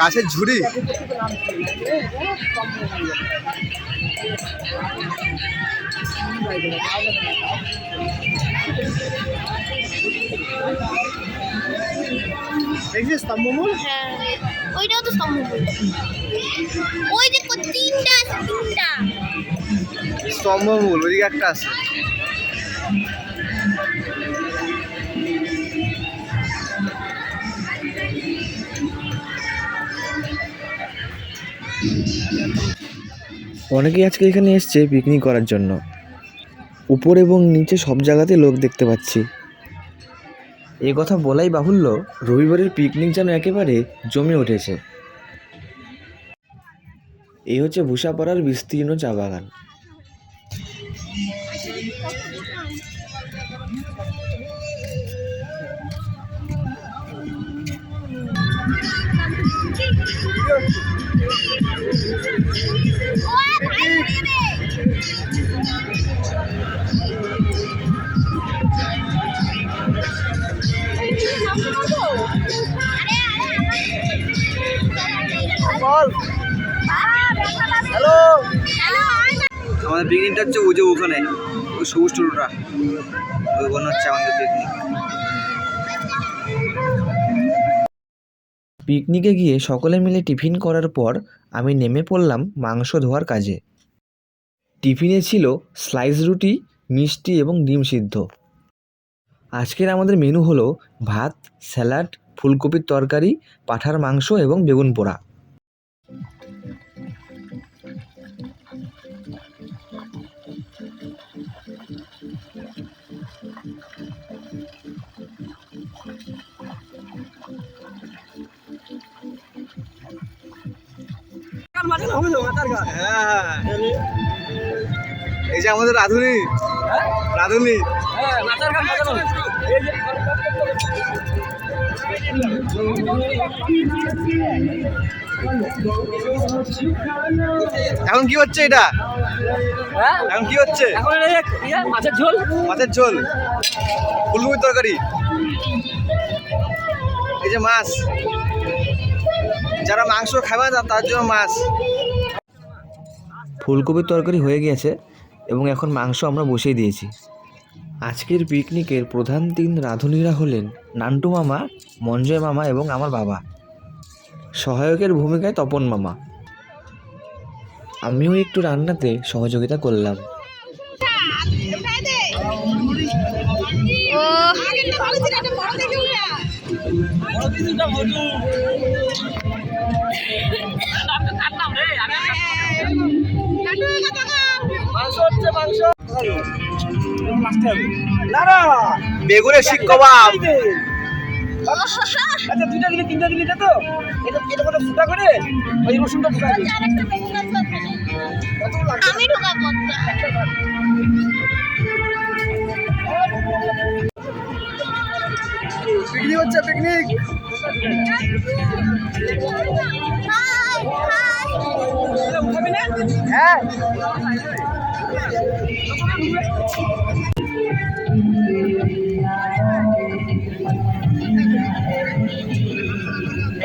গাছের ঝুড়ি? স্তম্ভমূল হ্যাঁ ওইটাও তো ওই দেখো তিনটা আছে তিনটা। স্তম্ভমূল ওইদিকে একটা আছে। অনেকেই আজকে এখানে এসছে পিকনিক করার জন্য। উপর এবং নিচে সব জায়গাতে লোক দেখতে পাচ্ছি। এ কথা বলাই বাহুল্য, রবিবারের পিকনিক যেন একেবারে জমে উঠেছে। এই হচ্ছে ভূষাপাড়ার বিস্তীর্ণ চা বাগান। বল হ্যালো আমাদের পিকনিকটা হচ্ছে ওই যে ওখানে ওই সবুজ টুরুটা ওখানে হচ্ছে আমাদের পিকনিক পিকনিকে গিয়ে সকলে মিলে টিফিন করার পর আমি নেমে পড়লাম মাংস ধোয়ার কাজে। টিফিনে ছিল স্লাইস রুটি, মিষ্টি এবং ডিম সিদ্ধ। আজকের আমাদের মেনু হলো ভাত, স্যালাড, ফুলকপির তরকারি, পাঠার মাংস এবং বেগুন পোড়া। এই যে আমাদের রাধুনি। রাধুনি। এখন কি হচ্ছে এটা? এখন কি হচ্ছে? মাছের ঝোল? মাছের ঝোল। ফুলকপির তরকারি। এই যে মাছ। যারা মাংস খাবে না তার জন্য মাছ। ফুলকপির তরকারি হয়ে গিয়েছে এবং এখন মাংস আমরা বসিয়ে দিয়েছি। আজকের পিকনিকের প্রধান তিন রাঁধুনিরা হলেন নান্টু মামা মঞ্জয় মামা এবং আমার বাবা। সহায়কের ভূমিকায় তপন মামা। আমিও একটু রান্নাতে সহযোগিতা করলাম। ও। বেগুনের শিক কবাব। আচ্ছা দুইটা দিলে তিনটা দিলে তো? এটা এটা করে ফুটা করে? ওই রসুনটা ফুটা। আমি ঢোকাবো পিকনিক হচ্ছে পিকনিক। এই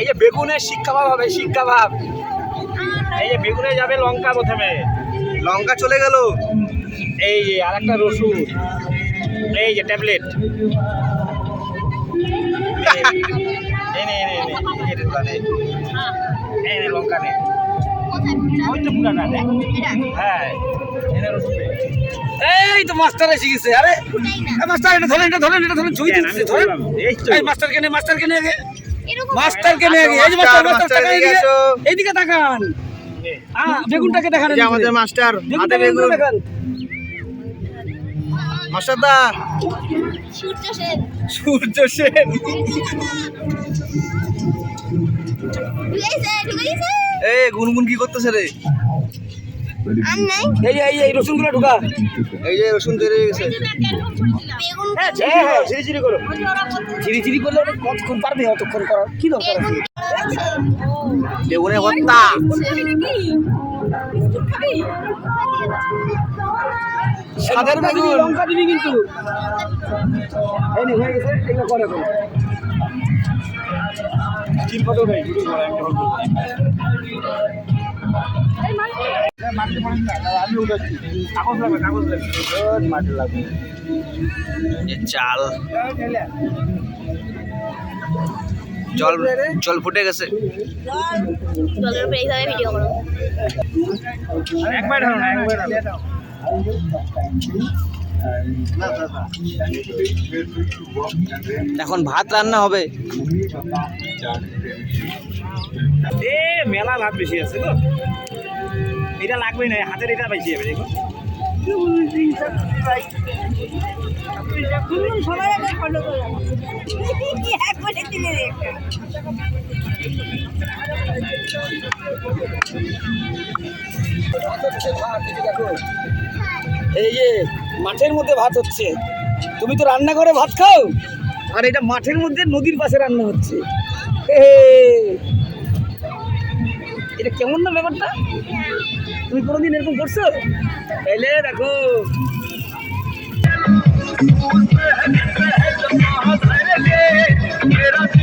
যে বেগুনের শিক কাবাব হবে শিক কাবাব এই যে বেগুনে যাবে লঙ্কা প্রথমে। লঙ্কা চলে গেল। এই যে আর একটা রসুন। এই যে ট্যাবলেট। নে, এটা নে। এই নে, লঙ্কা হ্যাঁ। এই তো মাস্টার এসে গেছে। আরে মাস্টার এটা ধরেন এটা ধরেন এটা ধরেন তুলছে ধরেন। এই মাস্টার কেনে মাস্টার কেনে আগে। মাস্টার কেনে আগে। এই যে মাস্টার, মাস্টার এইদিকে। তাকান। আহ বেগুনটাকে দেখান যে আমাদের মাস্টার হাতে বেগুন। বেগুনটা দেখান। মাস্টার দা সূর্য সেন। সূর্য এ গুনগুন কি করতেছে রে? আর নাই। এই এই এই রসুনগুলো ঢুকা। এই যে রসুন তৈরি হয়ে গেছে। হ্যাঁ হ্যাঁ ঝিরি ঝিরি করো। ঝিরি ঝিরি করলে কতক্ষণ পারবে অতক্ষণ করার? কি দরকার আছে? বেগুনের ভর্তা। সাদের লঙ্কা বেগুন লঙ্কা দিবি কিন্তু এই হয়ে গেছে এগুলো করে এখন চিল ভিডিও করা জল জল ফুটে গেছে জলের উপরে এইভাবে ভিডিও করো একবার ঢালো না একবার ঢালো এখন ভাত রান্না হবে। এ, মেলা ভাত বেশি আছে তো। এটা লাগবে না, হাতের এটা বেশি হবে দেখো এই যে মাঠের মধ্যে ভাত হচ্ছে। তুমি তো রান্না করে ভাত খাও? আর এটা মাঠের মধ্যে নদীর পাশে রান্না হচ্ছে। এটা কেমন না ব্যাপারটা? তুমি কোনোদিন এরকম করছ তাইলে দেখো রেডি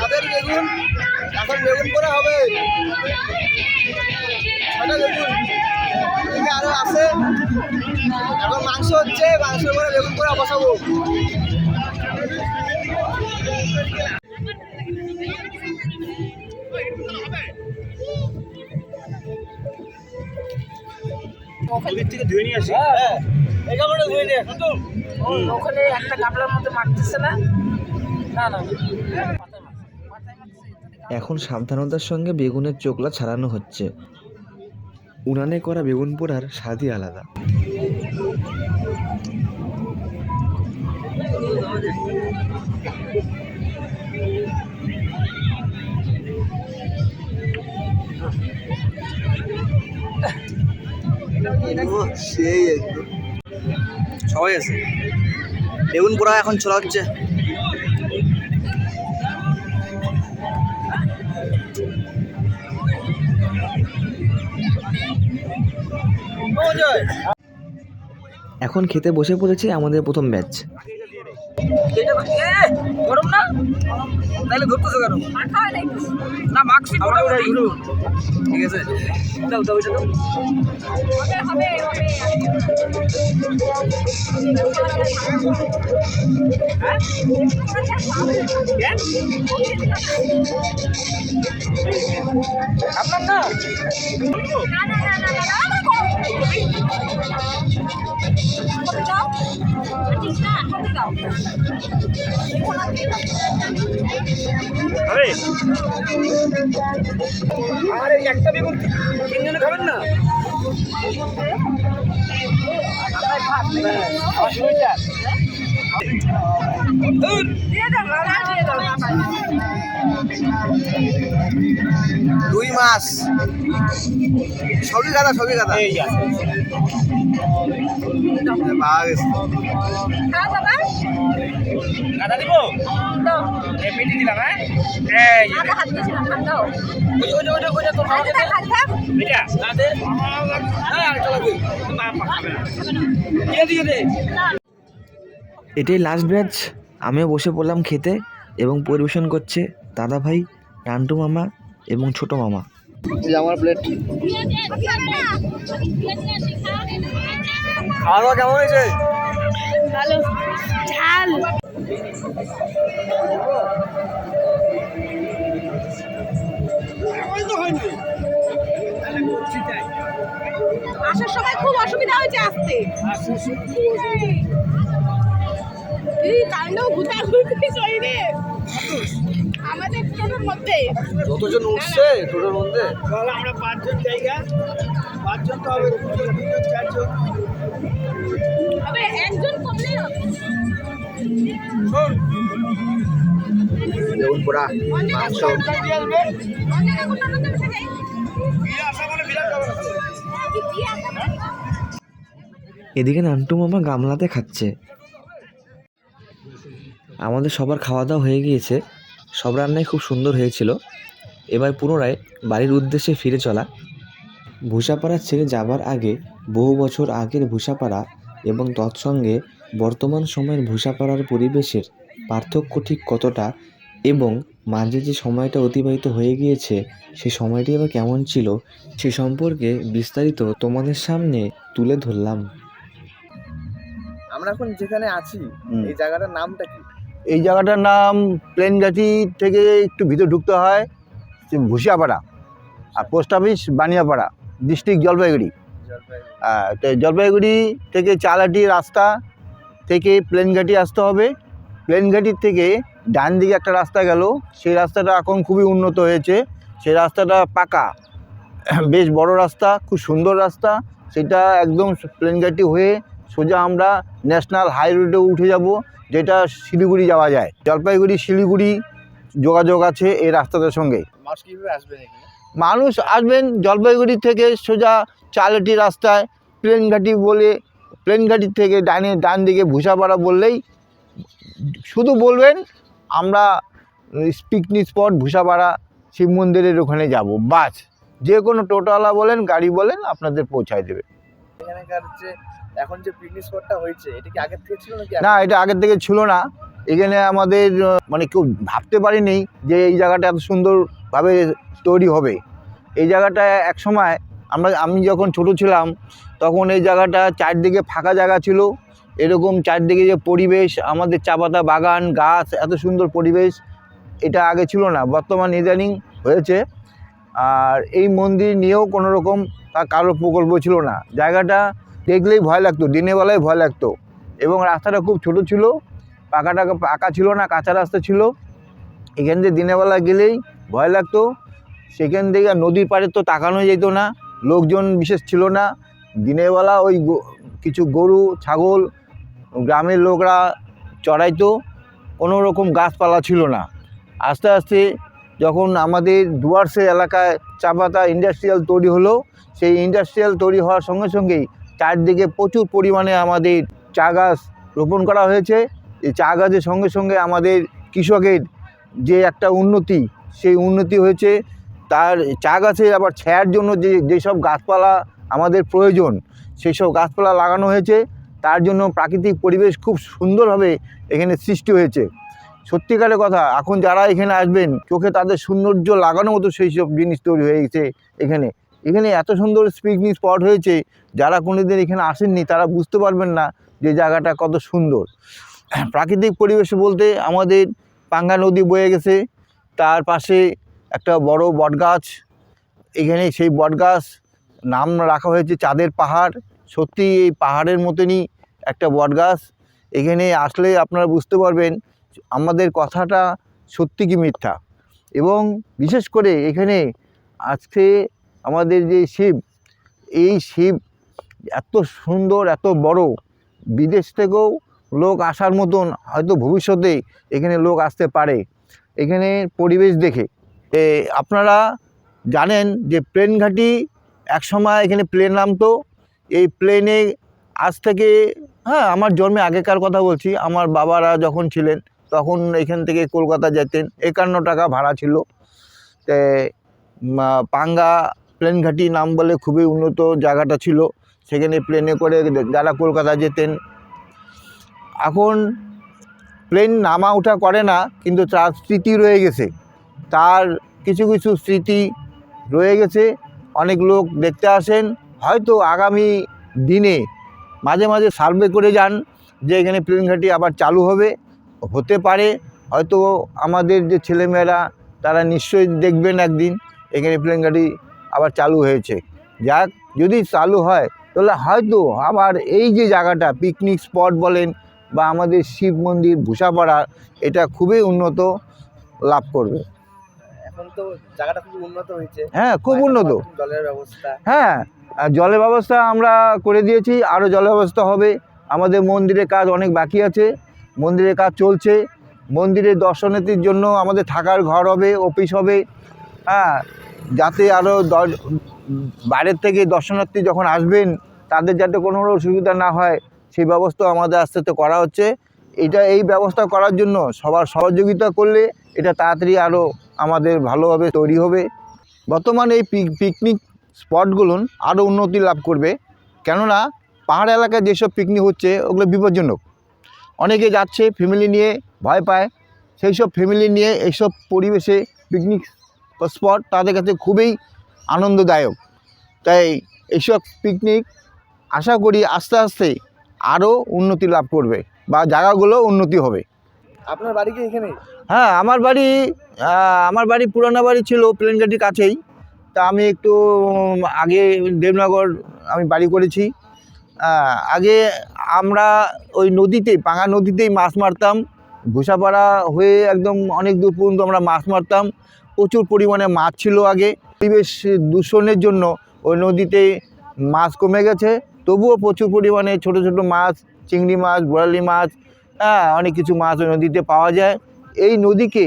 তাদের বেগুন এখন বেগুন করে হবে। ছটা বেগুন। এদিকে আরও আছে। এখন মাংস হচ্ছে মাংস করে বেগুন করে বসাবো। নদীর থেকে ধুয়ে নিয়ে আসি। হ্যাঁ এই কাপড়টা ধুয়ে নিয়ে আসুন তো ওখানে একটা গামলার মধ্যে মারতেছে না। না না। এখন সাবধানতার সঙ্গে বেগুনের চোকলা ছাড়ানো হচ্ছে। উনানে করা বেগুন পোড়ার স্বাদই আলাদা। সেই সবাই আছে। বেগুন পোড়া এখন ছোলা হচ্ছে। এখন খেতে বসে পড়েছে আমাদের প্রথম ব্যাচ গরম না তাহলে ধরতেছো কেন না মাখছি মোটামুটি ঠিক আছে দাও দাও এটা দাও আপনার না আর। এই একটা বেগুন তিনজনে খাবেন না? শুরু হয়েছে দুই মাস। সবই গাদা সবই কাদা দিব? পেটি দিলাম হ্যাঁ? এটাই লাস্ট ব্যাচ আমিও বসে পড়লাম খেতে। এবং পরিবেশন করছে দাদা ভাই নান্টু মামা এবং ছোট মামা। আমার প্লেট খাওয়া দাওয়া কেমন হয়েছে? ভালো। ঝাল। আসার সময় খুব অসুবিধা হয়েছে আসতে আমাদের টোটোর মধ্যে। যতজন উঠছে টোটোর মধ্যে? আমরা পাঁচজন জায়গা পাঁচজন তো হবে দুজন চারজন। একজন কমলেই হবে। বেগুন পোড়া মাংস এদিকে নান্টু মামা গামলাতে খাচ্ছে। আমাদের সবার খাওয়া দাওয়া হয়ে গিয়েছে। সব রান্নাই খুব সুন্দর হয়েছিল। এবার পুনরায় বাড়ির উদ্দেশ্যে ফিরে চলা। ভূষাপাড়া ছেড়ে যাবার আগে বহু বছর আগের ভূষাপাড়া এবং তৎসঙ্গে বর্তমান সময়ের ভূষাপাড়ার পরিবেশের পার্থক্য ঠিক কতটা এবং মাঝে যে সময়টা অতিবাহিত হয়ে গিয়েছে সে সময়টি আবার কেমন ছিল সে সম্পর্কে বিস্তারিত তোমাদের সামনে তুলে ধরলাম। আমরা এখন যেখানে আছি এই জায়গাটার নামটা কি? এই জায়গাটার নাম প্লেনগাছি থেকে একটু ভিতরে ঢুকতে হয়, সে ভুষিয়াপাড়া আর post office Baniyapara, district Jalpaiguri. তো জলপাইগুড়ি থেকে চালাটি রাস্তা থেকে প্লেনঘাটি আসতে হবে। প্লেনঘাটির থেকে ডান দিকে একটা রাস্তা গেল, সেই রাস্তাটা এখন খুবই উন্নত হয়েছে। সেই রাস্তাটা পাকা, বেশ বড় রাস্তা, খুব সুন্দর রাস্তা, সেটা একদম প্লেনঘাটি হয়ে সোজা আমরা ন্যাশনাল হাই রোডে উঠে যাব যেটা শিলিগুড়ি যাওয়া যায়। জলপাইগুড়ি শিলিগুড়ি যোগাযোগ আছে এই রাস্তাটার সঙ্গে। মানুষ আসবেন জলপাইগুড়ি থেকে সোজা চালেটি রাস্তায় প্লেনঘাটি বলে প্লেনঘাটির থেকে ডানে ডান দিকে ভূষাপাড়া বললেই শুধু বলবেন আমরা পিকনিক স্পট ভূষাপাড়া শিব মন্দিরের ওখানে যাব। বাস যে কোনো টোটোওয়ালা বলেন গাড়ি বলেন আপনাদের পৌঁছায় দেবে। এখানকার যে এখন যে পিকনিক স্পটটা হয়েছে, এটা কি আগের থেকে ছিল নাকি না, এটা আগের থেকে ছিল না। এখানে আমাদের মানে কেউ ভাবতে পারিনি যে এই জায়গাটা এত সুন্দরভাবে তৈরি হবে। এই জায়গাটা এক সময় আমরা, আমি যখন ছোট ছিলাম, তখন এই জায়গাটা চারদিকে ফাঁকা জায়গা ছিল। এরকম চারদিকে যে পরিবেশ, আমাদের চা পাতা বাগান, গাছ, এত সুন্দর পরিবেশ, এটা আগে ছিল না। বর্তমান ইদানিং হয়েছে। আর এই মন্দির নিয়েও কোনো রকম তা কারও প্রকল্প ছিল না। জায়গাটা দেখলেই ভয় লাগতো দিনের বেলায় ভয় লাগতো। এবং রাস্তাটা খুব ছোট ছিল পাকাটা পাকা ছিল না, কাঁচা রাস্তা ছিল। এখান দিয়ে বেলা গেলেই ভয় লাগতো। সেখান থেকে নদীর পাড়ে তো তাকানো যেত না, লোকজন বিশেষ ছিল না। দিনের বেলা ওই কিছু গরু, ছাগল, গ্রামের লোকরা চড়াইতো, কোনো রকম গাছপালা ছিল না। আস্তে আস্তে যখন আমাদের ডুয়ার্সের এলাকায় চা পাতা ইন্ডাস্ট্রিয়াল তৈরি হলো, সেই ইন্ডাস্ট্রিয়াল তৈরি হওয়ার সঙ্গে সঙ্গেই চারদিকে প্রচুর পরিমাণে আমাদের চা গাছ রোপণ করা হয়েছে। এই চা গাছের সঙ্গে সঙ্গে আমাদের কৃষকের যে একটা উন্নতি, সেই উন্নতি হয়েছে। তার চা গাছে আবার ছায়ার জন্য যে যেসব গাছপালা আমাদের প্রয়োজন, সেই সব গাছপালা লাগানো হয়েছে। তার জন্য প্রাকৃতিক পরিবেশ খুব সুন্দরভাবে এখানে সৃষ্টি হয়েছে। সত্যিকারের কথা, এখন যারা এখানে আসবেন, চোখে তাদের সৌন্দর্য লাগানো মতো সেই সব জিনিস তৈরি হয়ে গেছে এখানে। এখানে এত সুন্দর পিকনিক স্পট হয়েছে, যারা কোনোদিন এখানে আসেননি, তারা বুঝতে পারবেন না যে জায়গাটা কত সুন্দর। প্রাকৃতিক পরিবেশ বলতে আমাদের পাঙ্গা নদী বয়ে গেছে, তার পাশে একটা বড় বটগাছ। এখানে সেই বটগাছ নাম রাখা হয়েছে চাঁদের পাহাড়। সত্যি এই পাহাড়ের মতনই একটা বটগাছ। এখানে আসলে আপনারা বুঝতে পারবেন আমাদের কথাটা সত্যি কি মিথ্যা? এবং বিশেষ করে এখানে আজকে আমাদের যে শিব, এই শিব এত সুন্দর, এত বড়, বিদেশ থেকেও লোক আসার মতন, হয়তো ভবিষ্যতে এখানে লোক আসতে পারে। এখানে পরিবেশ দেখে। আপনারা জানেন যে প্লেন ঘাঁটি একসময় এখানে প্লেন নামতো। এই প্লেনে আজ থেকে হ্যাঁ আমার জন্মে আগেকার কথা বলছি। আমার বাবারা যখন ছিলেন তখন এখান থেকে কলকাতা যেতেন একান্ন টাকা ভাড়া ছিল। তে পাঙ্গা প্লেন ঘাঁটি নাম বলে খুবই উন্নত জায়গাটা ছিল। সেখানে প্লেনে করে যারা কলকাতা যেতেন। এখন প্লেন নামা ওঠা করে না, কিন্তু তার স্মৃতি রয়ে গেছে। তার কিছু কিছু স্মৃতি রয়ে গেছে। অনেক লোক দেখতে আসেন। হয়তো আগামী দিনে মাঝে মাঝে সার্ভে করে যান যে এখানে প্লেন ঘাঁটি আবার চালু হবে। হতে পারে হয়তো আমাদের যে ছেলেমেয়েরা তারা নিশ্চয়ই দেখবেন একদিন এখানে প্লেন ঘাঁটি আবার চালু হয়েছে। যাক যদি চালু হয় তাহলে হয়তো আবার এই যে জায়গাটা পিকনিক স্পট বলেন বা আমাদের শিব মন্দির ভূষাপাড়া এটা খুবই উন্নত লাভ করবে। এখন তো জায়গাটা খুব উন্নত হয়েছে। হ্যাঁ খুব উন্নত। জলের ব্যবস্থা। হ্যাঁ জলের ব্যবস্থা আমরা করে দিয়েছি আরও জলের ব্যবস্থা হবে। আমাদের মন্দিরের কাজ অনেক বাকি আছে। মন্দিরের কাজ চলছে। মন্দিরের দর্শনার্থীর জন্য আমাদের থাকার ঘর হবে অফিস হবে। হ্যাঁ যাতে আরও বাইরের থেকে দর্শনার্থী যখন আসবেন, তাদের যাতে কোনো অসুবিধা না হয়, সেই ব্যবস্থা আমাদের আস্তে আস্তে করা হচ্ছে। এটা, এই ব্যবস্থা করার জন্য সবার সহযোগিতা করলে এটা তাড়াতাড়ি আরও আমাদের ভালোভাবে তৈরি হবে। বর্তমানে এই পিক পিকনিক স্পটগুলো আরও উন্নতি লাভ করবে। কেননা পাহাড় এলাকায় যেসব পিকনিক হচ্ছে, ওগুলো বিপজ্জনক। অনেকে যাচ্ছে ফ্যামিলি নিয়ে ভয় পায়। সেই সব ফ্যামিলি নিয়ে এইসব পরিবেশে পিকনিক স্পট তাদের কাছে খুবই আনন্দদায়ক। তাই এইসব পিকনিক আশা করি আস্তে আস্তে আরও উন্নতি লাভ করবে বা জায়গাগুলো উন্নতি হবে। আপনার বাড়ি কি এখানে? হ্যাঁ আমার বাড়ি আমার বাড়ি পুরানো বাড়ি ছিল প্লেনঘাটির কাছেই। তা আমি একটু আগে দেবনগর আমি বাড়ি করেছি। আগে আমরা ওই নদীতে পাঙা নদীতেই মাছ মারতাম। ভুষাপাড়া হয়ে একদম অনেক দূর পর্যন্ত আমরা মাছ মারতাম। প্রচুর পরিমাণে মাছ ছিল আগে। পরিবেশ দূষণের জন্য ওই নদীতে মাছ কমে গেছে। তবুও প্রচুর পরিমাণে ছোট ছোট মাছ, চিংড়ি মাছ বোরালি মাছ হ্যাঁ অনেক কিছু মাছ ওই নদীতে পাওয়া যায়। এই নদীকে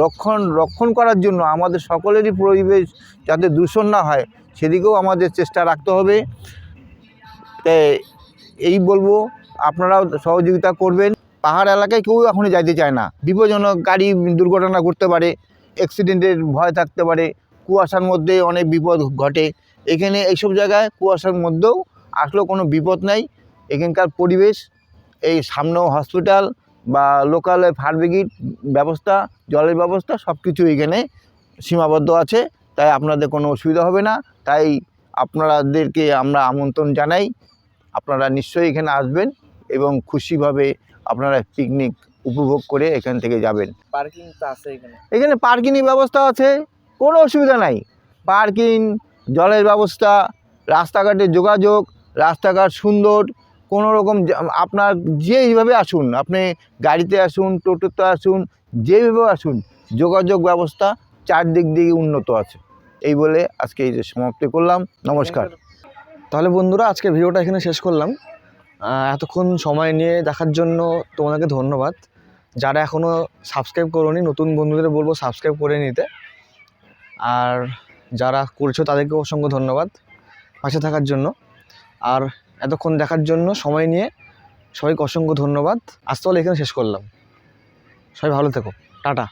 রক্ষণ রক্ষণ করার জন্য আমাদের সকলেরই পরিবেশ যাতে দূষণ না হয়, সেদিকেও আমাদের চেষ্টা রাখতে হবে। তাই এই বলব, আপনারাও সহযোগিতা করবেন। পাহাড় এলাকায় কেউ এখনই যাইতে চায় না। বিপজ্জনক গাড়ি দুর্ঘটনা ঘটতে পারে অ্যাক্সিডেন্টের ভয় থাকতে পারে, কুয়াশার মধ্যে অনেক বিপদ ঘটে। এখানে এইসব জায়গায় কুয়াশার মধ্যেও আসলেও কোনো বিপদ নাই। এখানকার পরিবেশ, এই সামনেও হসপিটাল বা লোকাল ফায়ার ব্রিগেড ব্যবস্থা, জলের ব্যবস্থা সব কিছু এখানে সীমাবদ্ধ আছে। তাই আপনাদের কোনো অসুবিধা হবে না। তাই আপনাদেরকে আমরা আমন্ত্রণ জানাই। আপনারা নিশ্চয়ই এখানে আসবেন এবং খুশিভাবে আপনারা পিকনিক উপভোগ করে এখান থেকে যাবেন। পার্কিং তো আছে এখানে। এখানে পার্কিংয়ের ব্যবস্থা আছে কোনো অসুবিধা নাই। পার্কিং জলের ব্যবস্থা রাস্তাঘাটের যোগাযোগ রাস্তাঘাট সুন্দর কোনো রকম আপনার যেইভাবে আসুন আপনি গাড়িতে আসুন টোটোতে আসুন যেভাবে আসুন যোগাযোগ ব্যবস্থা চারদিক দিকে উন্নত আছে। এই বলে আজকে এই যে সমাপ্তি করলাম। নমস্কার। তাহলে বন্ধুরা, আজকে ভিডিওটা এখানে শেষ করলাম। এতক্ষণ সময় নিয়ে দেখার জন্য তোমাদেরকে ধন্যবাদ। যারা এখনও সাবস্ক্রাইব করোনি, নতুন বন্ধুদের বলব সাবস্ক্রাইব করে নিতে। আর যারা করছ তাদেরকে অসংখ্য ধন্যবাদ পাশে থাকার জন্য। আর এতক্ষণ দেখার জন্য সময় নিয়ে সবাইকে অসংখ্য ধন্যবাদ। আজ তাহলে এখানে শেষ করলাম। সবাই ভালো থেকো। টাটা।